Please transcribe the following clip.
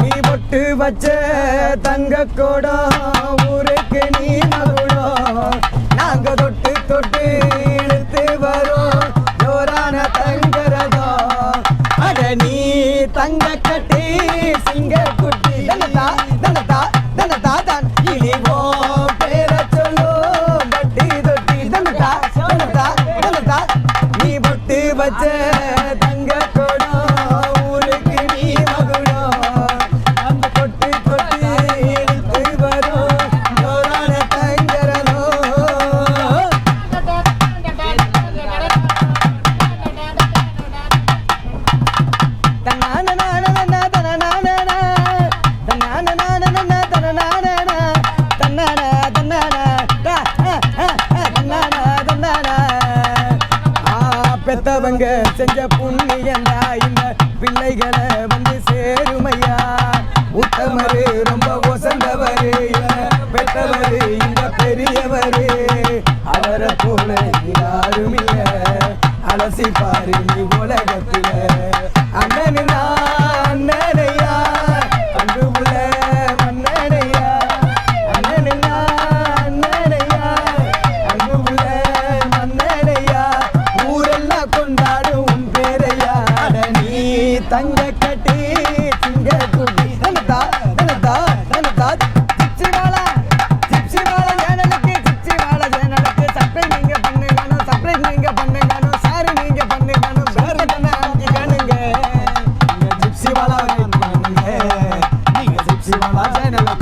நீ பொட்டு வச்ச தங்க கூடம் ஊருக்கு நீ மகுடம் நாங்க தொட்டு தொட்டு பெத்தவங்க செஞ்ச புண்ணியந்தா இந்த பிள்ளைகளை வந்து சேருமையா? உத்தமரு ரொம்ப ஒசந்தவரு. பெத்தவரு இந்த பெரியவரு. அவரை போல யாரும் இல்ல அலசி பாரு நீ உலகத்துல. தங்க கட்டி திங்க குட்டி தனதா தனதா தனதா. சிச்சி வாழா சிச்சி வாழா சேனலுக்கு சிச்சி வாழா சேனலுக்கு. சப்ளை நீங்க பண்ணுங்கணும் சப்ளை நீங்க பண்ணுங்கணும் சாரி நீங்க பண்ணுங்கணும் பேர் பண்ண ஆக்கிக்கணுங்க நீங்க சிப்சி வாழா பண்ணுங்க நீங்க சிப்சி வாழா சேனலை